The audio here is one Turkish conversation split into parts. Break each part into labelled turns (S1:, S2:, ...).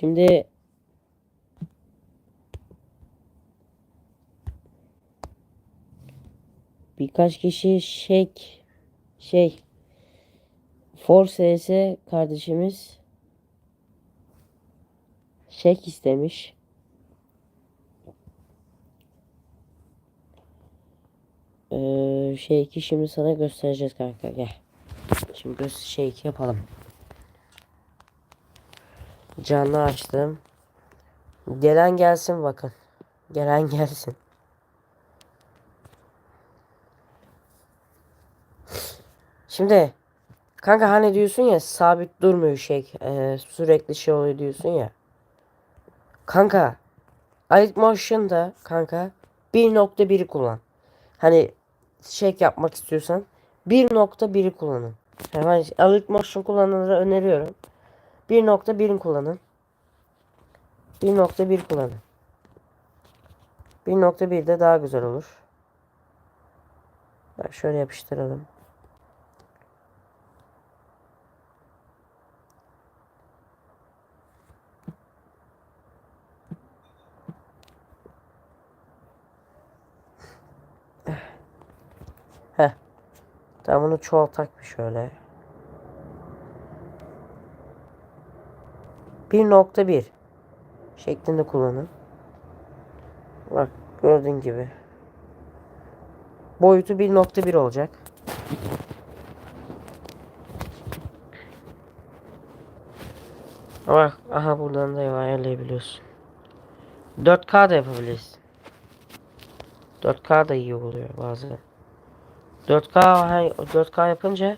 S1: Şimdi birkaç kişi şek şey Force S kardeşimiz şek istemiş. Ee, şey ki şimdi sana göstereceğiz kanka gel. Şimdi göz şey yapalım. Canlı açtım. Gelen gelsin bakın. Gelen gelsin. Şimdi kanka hani diyorsun ya sabit durmuyor şey e, sürekli şey oluyor diyorsun ya. Kanka Alit Motion'da kanka 1.1'i kullan. Hani şey yapmak istiyorsan 1.1'i kullanın. Yani ben Alit Motion kullananlara öneriyorum. 1.1'in kullanın. 1.1 kullanın. 1.1 de daha güzel olur. Bak şöyle yapıştıralım. Heh. Tamam bunu çoğaltak bir şöyle. 1.1 şeklinde kullanın. Bak gördüğün gibi. Boyutu 1.1 olacak. Bak aha buradan da ayarlayabiliyorsun. 4K da yapabilirsin. 4K da iyi oluyor bazen. 4K hay- 4K yapınca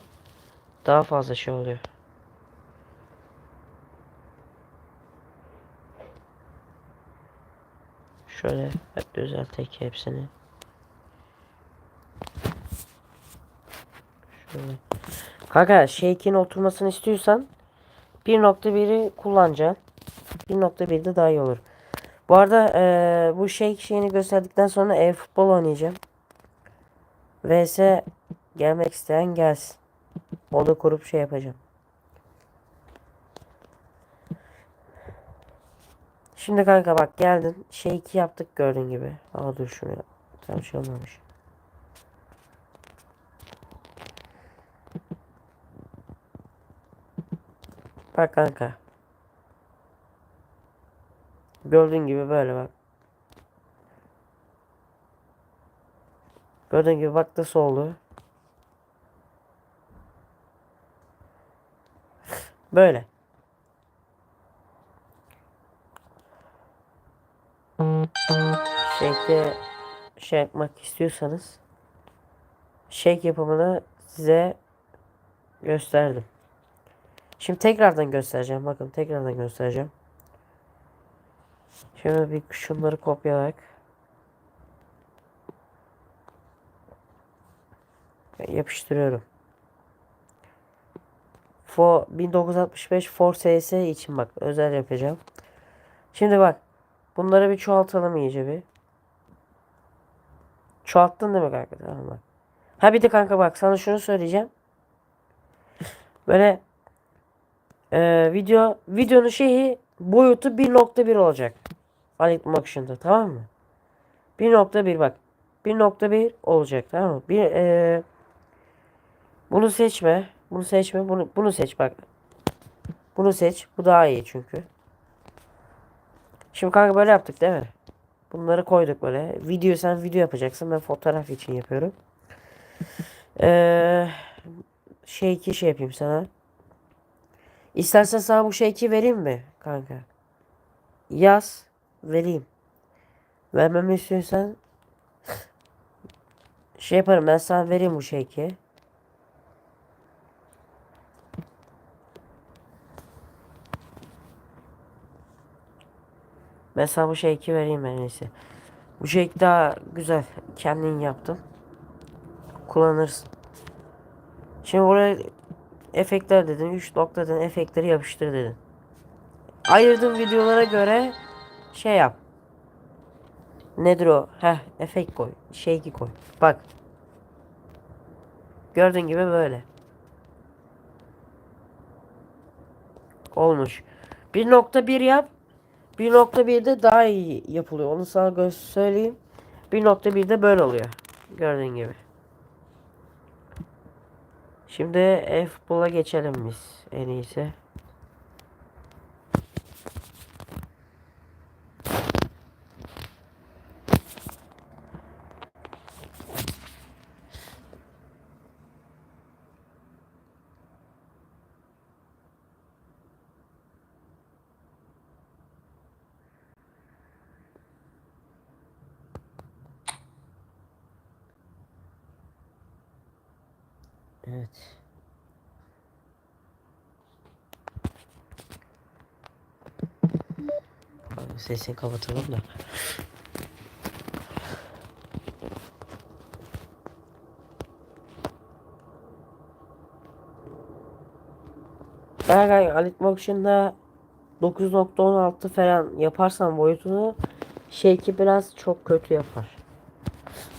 S1: daha fazla şey oluyor. Şöyle hep düzeltek hepsini. Şöyle. Kanka shake'in oturmasını istiyorsan 1.1'i kullanacaksın. 1.1 de daha iyi olur. Bu arada eee, bu shake şeyini gösterdikten sonra ev futbol oynayacağım. VS gelmek isteyen gelsin. Oda kurup şey yapacağım. Şimdi kanka bak geldin. Şey 2 yaptık gördüğün gibi. Aa dur şunu. Tam şey olmamış. Bak kanka. Gördüğün gibi böyle bak. Gördüğün gibi bak nasıl oldu. Böyle. Shake'de şey yapmak istiyorsanız shake yapımını size gösterdim. Şimdi tekrardan göstereceğim. Bakın tekrardan göstereceğim. Şimdi bir şunları kopyalayak. Yapıştırıyorum. For 1965 For SS için bak özel yapacağım. Şimdi bak bunları bir çoğaltalım iyice bir. Çoğalttın değil mi kanka? Tamam bak. Ha bir de kanka bak sana şunu söyleyeceğim. Böyle ee, video videonun şeyi boyutu 1.1 olacak. Alik Motion'da tamam mı? 1.1 bak. 1.1 olacak tamam mı? Bir ee, bunu seçme. Bunu seçme. Bunu bunu seç bak. Bunu seç. Bu daha iyi çünkü. Şimdi kanka böyle yaptık değil mi? Bunları koyduk böyle. Video sen video yapacaksın. Ben fotoğraf için yapıyorum. Ee, şey iki şey yapayım sana. İstersen sana bu şey iki vereyim mi kanka? Yaz. Vereyim. Vermemi istiyorsan şey yaparım ben sana vereyim bu şey iki. Sana bu iki vereyim en iyisi. Bu şey daha güzel. Kendin yaptım. Kullanırsın. Şimdi buraya efektler dedin. 3 nokta dedin. Efektleri yapıştır dedin. Ayırdığım videolara göre şey yap. Nedir o? Heh efekt koy. Ki koy. Bak. Gördüğün gibi böyle. Olmuş. 1.1 yap. 1.1'de daha iyi yapılıyor. Onu sana söyleyeyim. 1.1'de böyle oluyor. Gördüğün gibi. Şimdi F-Ball'a geçelim biz en iyisi. Evet. Abi Sesini kapatalım da. Eğer Alit Motion'da 9.16 falan yaparsan boyutunu Shake'i biraz çok kötü yapar.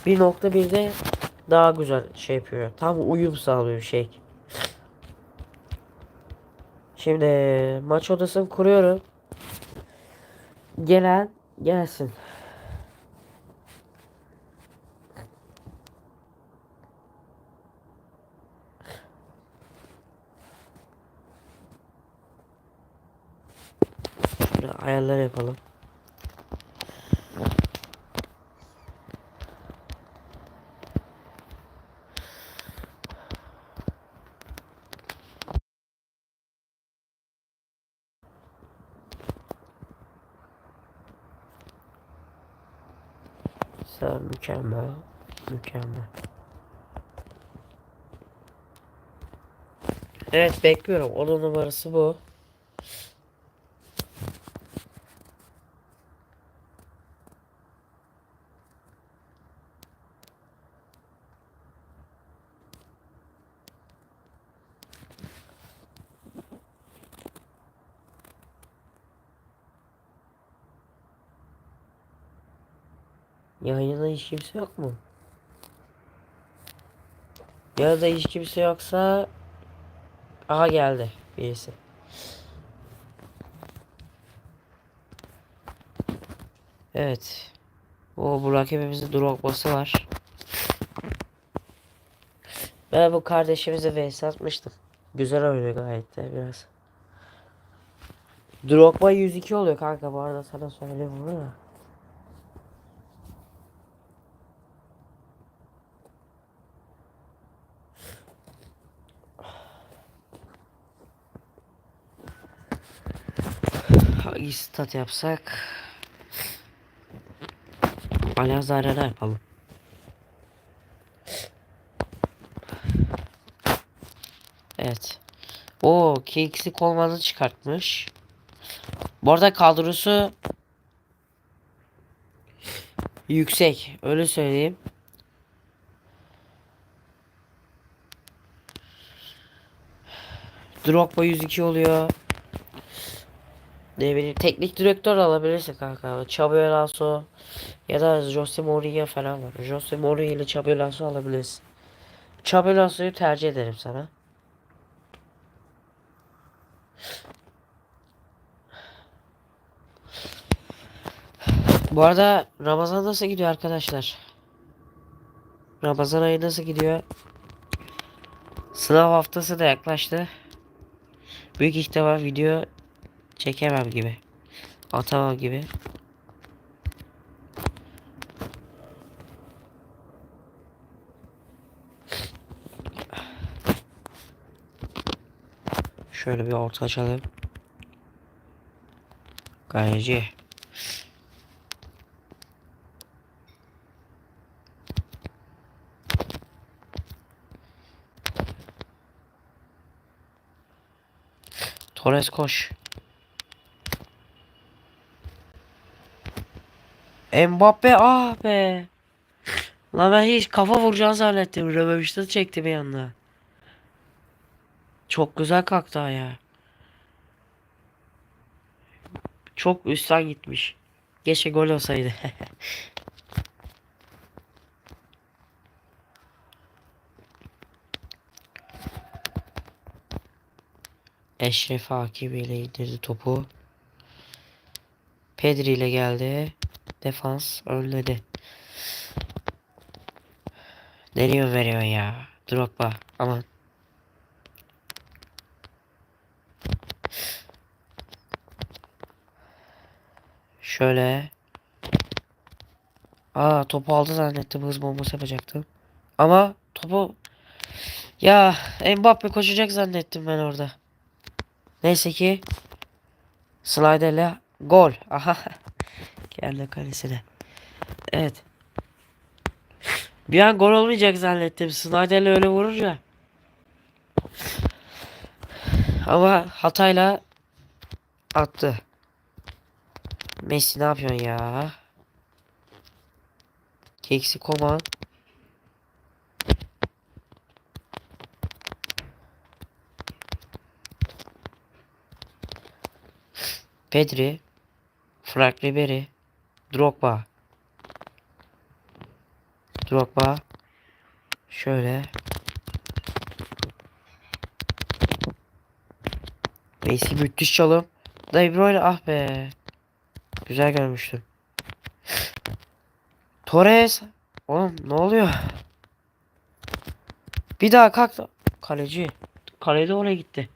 S1: 1.1'de daha güzel şey yapıyor. Tam uyum sağlıyor Shake. Şimdi maç odasını kuruyorum. Gelen gelsin. Şöyle ayarlar yapalım. Sen mükemmel. Mükemmel. Evet bekliyorum. Onun numarası bu. Yayında hiç kimse yok mu? Ya da hiç kimse yoksa Aha geldi birisi. Evet. O bu rakibimizin Drogba'sı var. Ben bu kardeşimize vs atmıştım. Güzel oynuyor gayet de biraz. Drogba 102 oluyor kanka bu arada sana söyleyeyim bunu da. Stat yapsak? Alaz Arena yapalım. Evet. O Kings'i kolmanı çıkartmış. Bu arada kadrosu yüksek. Öyle söyleyeyim. Drogba 102 oluyor. Ne bileyim teknik direktör alabilirsin kanka. Xabi Alonso ya da Jose Mourinho falan var. Jose Mourinho ile Xabi Alonso alabilirsin. Xabi Alonso'yu tercih ederim sana. Bu arada Ramazan nasıl gidiyor arkadaşlar? Ramazan ayı nasıl gidiyor? Sınav haftası da yaklaştı. Büyük ihtimal video çekemem gibi. Atamam gibi. Şöyle bir orta açalım. Gayeci. Torres koş. Mbappe ah be. Lan ben hiç kafa vuracağını zannettim. Rövemişte çekti bir anda. Çok güzel kalktı ya. Çok üstten gitmiş. Geçe gol olsaydı. Eşref Hakimi ile indirdi topu. Pedri ile geldi. Defans önledi. Nereye veriyor ya? Drogba. Aman. Şöyle. Aa topu aldı zannettim. Hız bombası yapacaktım. Ama topu ya Mbappe koşacak zannettim ben orada. Neyse ki sliderle gol. Aha. Geldi kalesine. Evet. Bir an gol olmayacak zannettim. Snyder'le öyle vurur ya. Ama hatayla attı. Messi ne yapıyorsun ya? Keksi Koman. Pedri. Frank Ribery. Drogba. Drogba. Şöyle. Messi müthiş çalım. De Bruyne ah be. Güzel görmüştüm. Torres. Oğlum ne oluyor? Bir daha kalk. Kaleci. Kalede oraya gitti.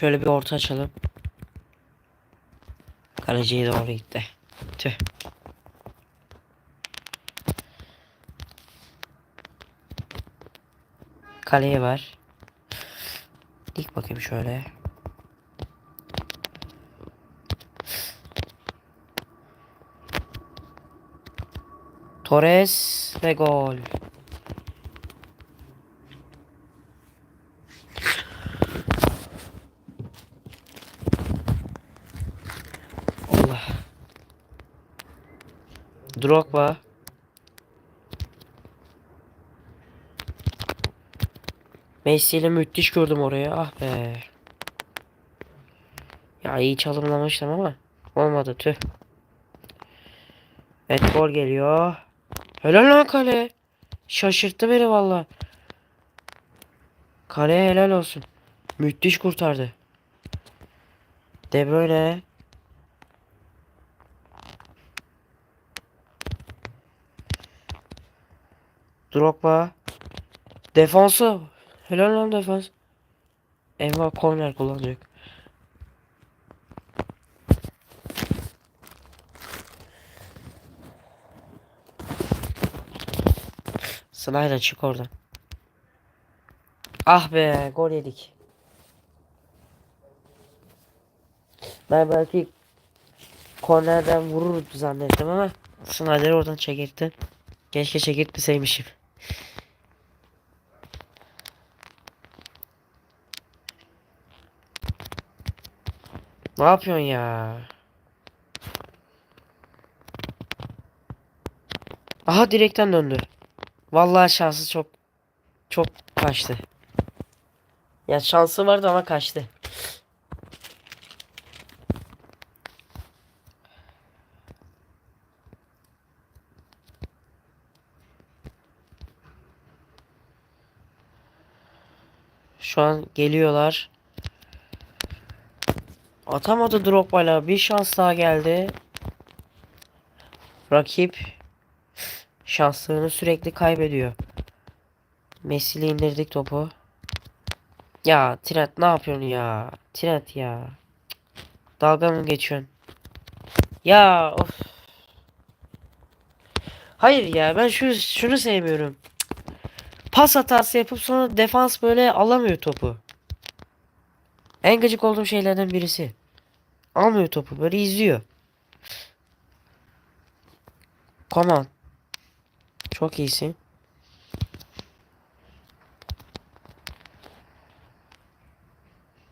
S1: Şöyle bir orta açalım. Kaleciye doğru gitti. Tüh. Kaleye var. Dik bakayım şöyle. Torres ve gol. Allah. Drogba. Messi ile müthiş gördüm oraya. Ah be. Ya iyi çalımlamıştım ama olmadı tüh. Evet gol geliyor. Helal lan kale. Şaşırttı beni valla. Kaleye helal olsun. Müthiş kurtardı. De Bruyne. Drogba. Defansı. Helal lan defans. Emma korner kullanacak. Snyder çık oradan. Ah be gol yedik. Ben belki kornerden vurur zannettim ama Snyder oradan çekirtti. Keşke çekirtmeseymişim. Ne yapıyorsun ya? Aha direkten döndü. Vallahi şansı çok çok kaçtı. Ya şansı vardı ama kaçtı. Şu an geliyorlar. Atamadı Drogba'yla. Bir şans daha geldi. Rakip şanslarını sürekli kaybediyor. Messi'yle indirdik topu. Ya Trent ne yapıyorsun ya? Trent ya. Dalga mı geçiyorsun? Ya of. Hayır ya ben şu şunu sevmiyorum. Pas hatası yapıp sonra defans böyle alamıyor topu. En gıcık olduğum şeylerden birisi. Almıyor topu böyle izliyor. Come on. Çok iyisin.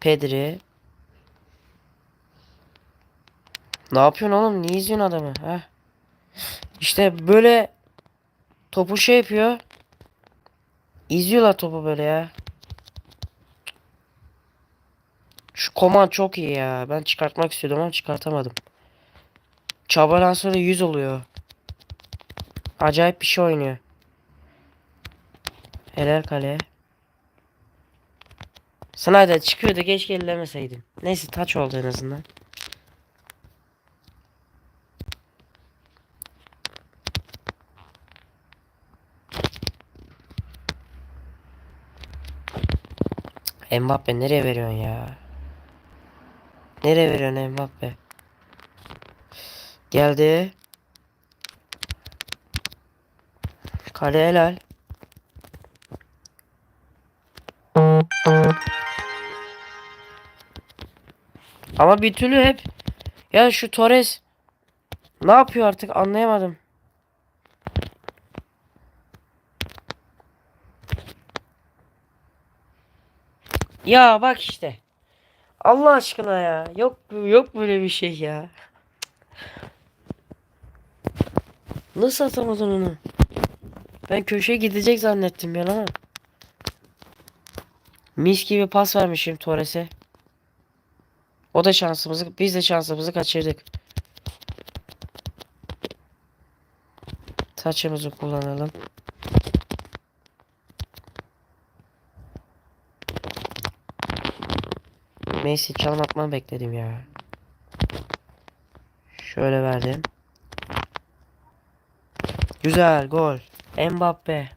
S1: Pedri. Ne yapıyorsun oğlum? Niye izliyorsun adamı? Heh. İşte böyle topu şey yapıyor. İzliyorlar topu böyle ya. Şu koman çok iyi ya. Ben çıkartmak istiyordum ama çıkartamadım. Çabadan sonra 100 oluyor. Acayip bir şey oynuyor. Helal kale. Snyder çıkıyordu keşke ellemeseydim. Neyse taç oldu en azından. Mbappe nereye veriyorsun ya? Nereye veriyorsun Mbappe? Geldi. Kale helal. Ama bir türlü hep ya şu Torres ne yapıyor artık anlayamadım. Ya bak işte. Allah aşkına ya. Yok yok böyle bir şey ya. Nasıl atamadın onu? Ben köşeye gidecek zannettim ya lan. Mis gibi pas vermişim Torres'e. O da şansımızı, biz de şansımızı kaçırdık. Taçımızı kullanalım. Messi çalım atmanı bekledim ya. Şöyle verdim. Güzel gol. Mbappe.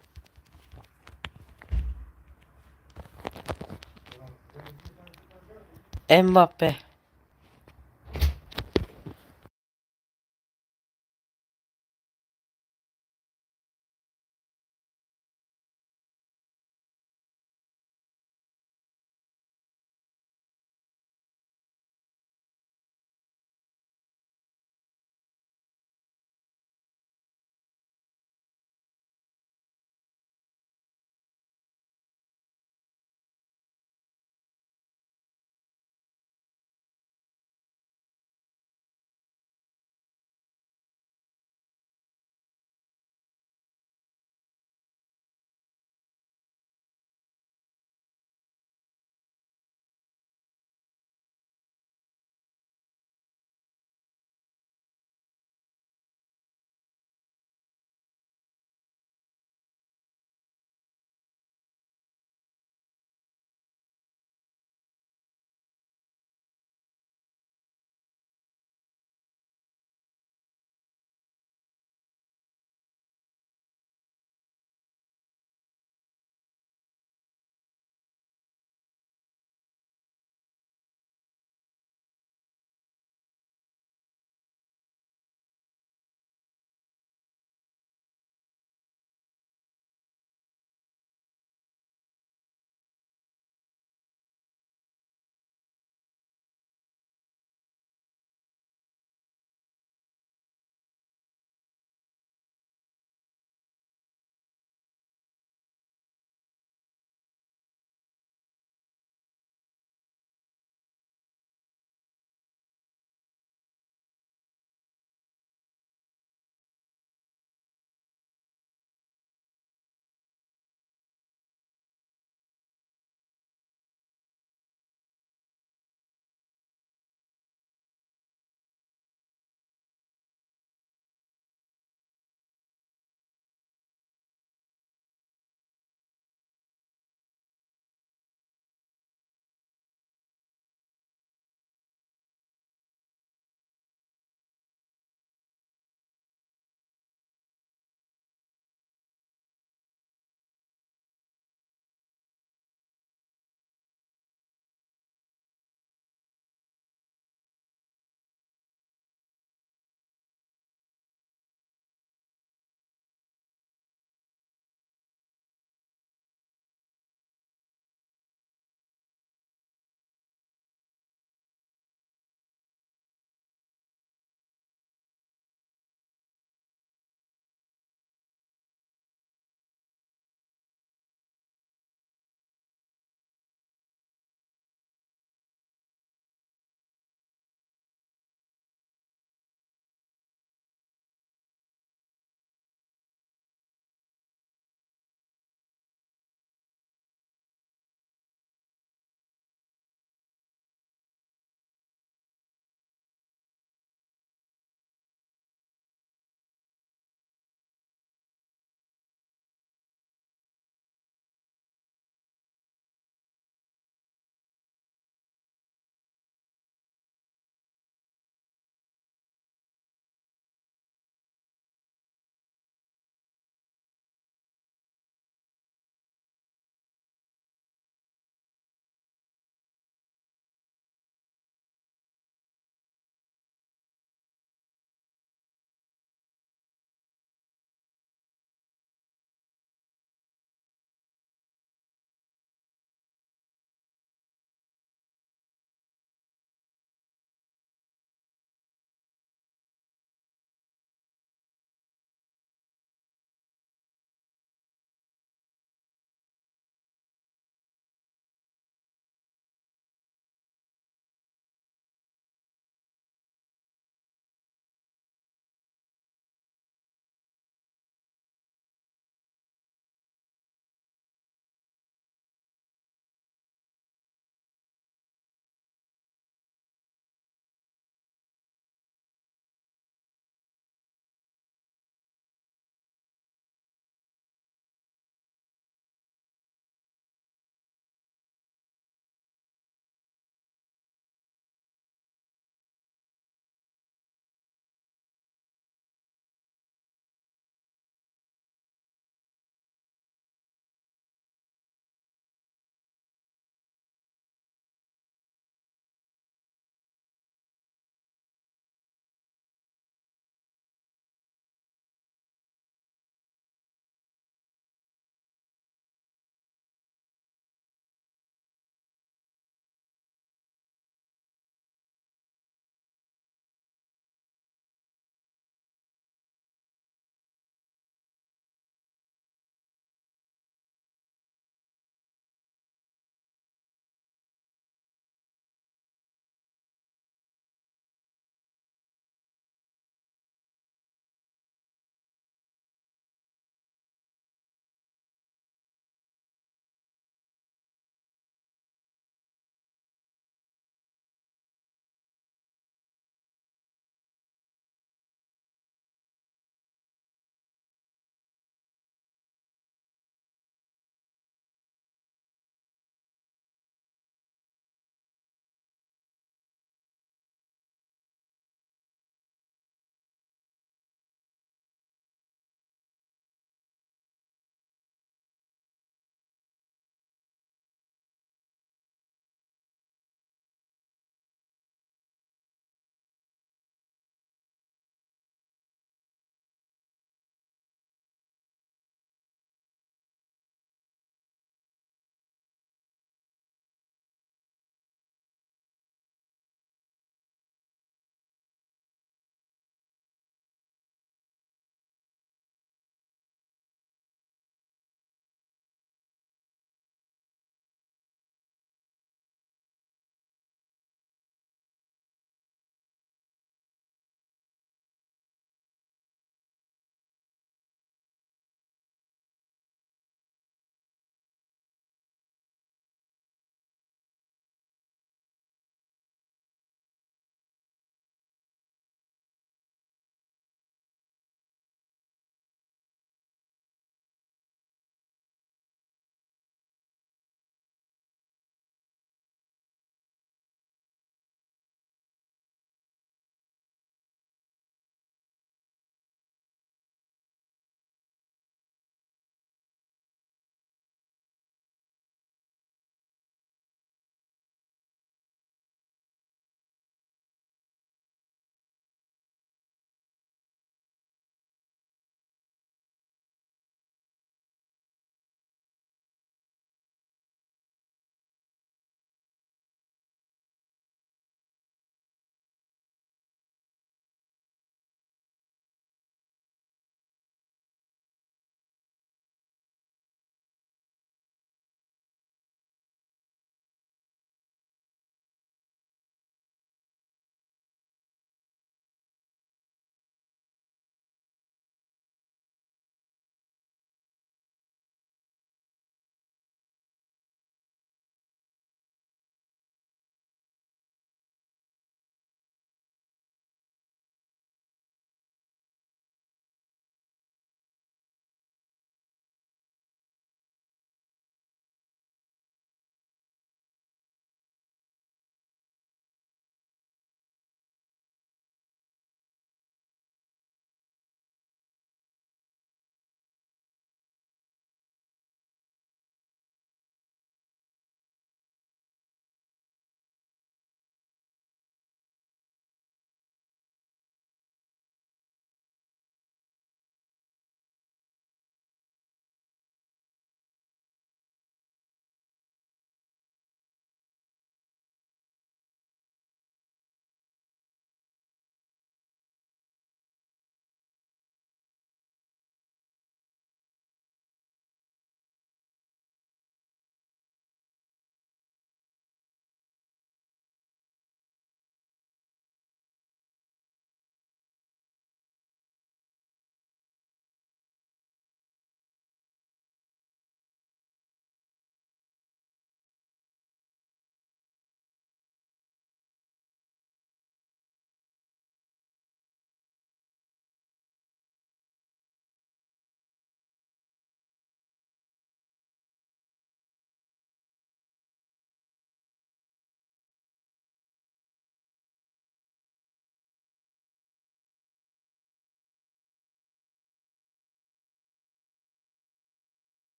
S1: Mbappe.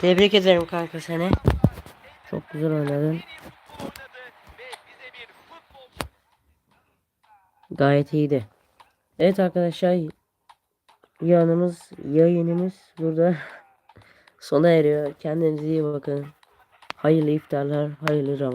S1: Tebrik ederim kanka seni. Çok güzel oynadın. Gayet iyiydi. Evet arkadaşlar yanımız yayınımız burada sona eriyor. Kendinize iyi bakın. Hayırlı iftarlar, hayırlı Ramazan.